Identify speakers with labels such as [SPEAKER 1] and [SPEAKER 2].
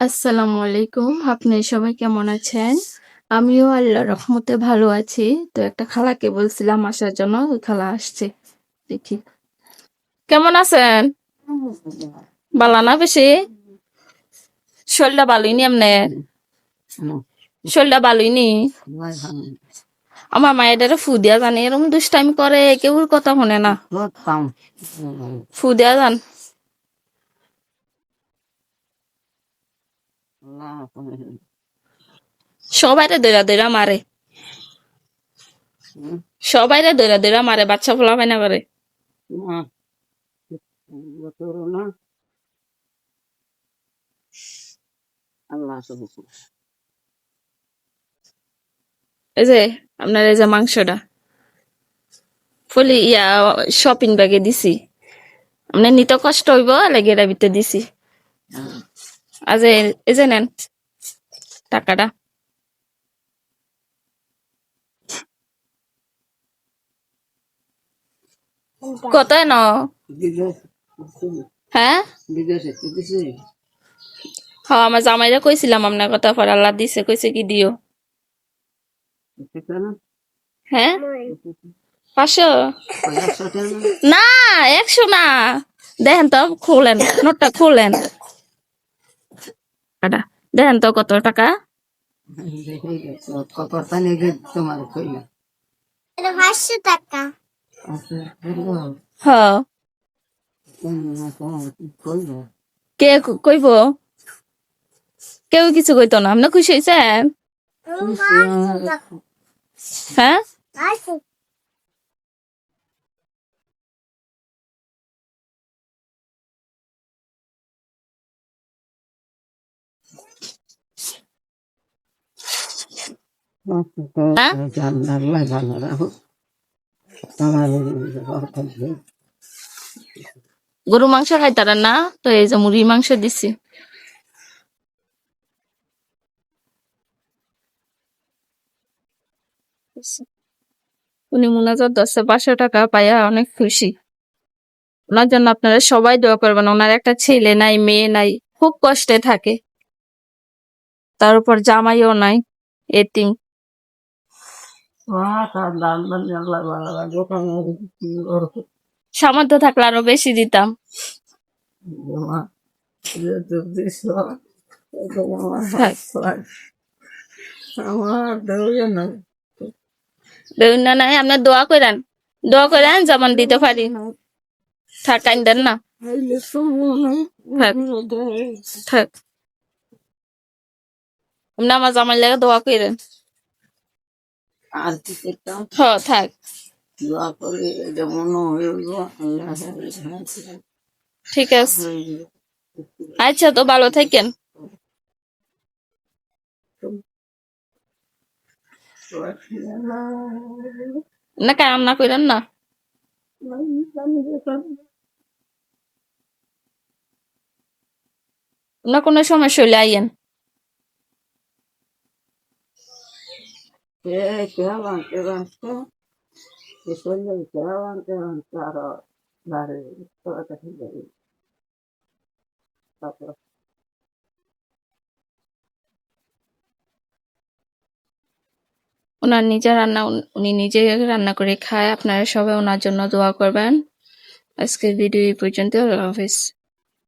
[SPEAKER 1] আসসালামু আলাইকুম। আপনি সবাই কেমন আছেন? আমিও আল্লাহ রহমতে ভালো আছি। তো একটা খালাকে বলছিলাম আসার জন্য, ওই খালা আসছে। দেখি। কেমন আছেন? বালা না বেশি? শরীরটা ভালোই নি এমনি শরীরটা ভালোই নি? আমার মায়ের ফু দিয়া জানে এরকম দুষ্টাইম করে কেউ কথা শোনে না। ফু দিয়া জান সবাইরে দৈরা দৈরা মারে। সবাইরে দৈরা দৈরা মারে বাচ্চা ফোলা পায় না। করে এই যে আপনার এই যে মাংসটা। ফুলি ইয়া শপিং ব্যাগে দিছি। আপনার নিতে কষ্ট হইব লেগে ভিতরে দিছি। আজ এই- যে নেন টাকাটা কত ন হ্যাঁ হ্যাঁ আমার জামাইরা কইছিলাম আপনার কথা পর আল্লাহ দিছে কইছে কি দিও হ্যাঁ পাঁচশো না একশো না দেখেন তো খুলেন নোটটা খুলেন টাকাটা দেখেন তো কত টাকা।
[SPEAKER 2] তোমার
[SPEAKER 3] পাঁচশো টাকা
[SPEAKER 1] হ কে ক- কইব? কেউ কিছু কইতো না। আপনি খুশি হয়েছেন হ্যাঁ
[SPEAKER 3] পাঁচশো
[SPEAKER 1] হ্যাঁ?
[SPEAKER 2] জানালা জানালা আমার
[SPEAKER 1] গরু মাংস খাই তারা না, তো এই যে মুরগি মাংস দিছি। উনি মুনাজাত দশটা পাঁচশো টাকা পাইয়া অনেক খুশি। ওনার জন্য আপনারা সবাই দোয়া করবেন, ওনার একটা ছেলে নাই, মেয়ে নাই, খুব কষ্টে থাকে। তার উপর জামাইও নাই, এতিম। সামর্থ্য থাকলে আরও বেশি দিতাম। বেউন আপনার দোয়া করেন। দোয়া করেন যেমন দিতে পারি। থাক দেন না। থাক আমার জামাই লাগে দোয়া করেন।
[SPEAKER 2] আর কি করতাম।
[SPEAKER 1] হ থাক।
[SPEAKER 2] দোয়া করে যেমন হইল
[SPEAKER 1] ঠিক আছে। আচ্ছা তো ভালো থাকেন। না কাম না করেন না। না কোনো সমস্যা হইলে আইয়েন।
[SPEAKER 2] Que van, que van, que son los que van, que van, claro, vale, toda la gente ahí.
[SPEAKER 1] ওনার নিজে রান্না উনি নিজে রান্না করে খায়। আপনারা সবাই ওনার জন্য দোয়া করবেন। আজকের ভিডিও এই পর্যন্ত আল্লাহ হাফিজ।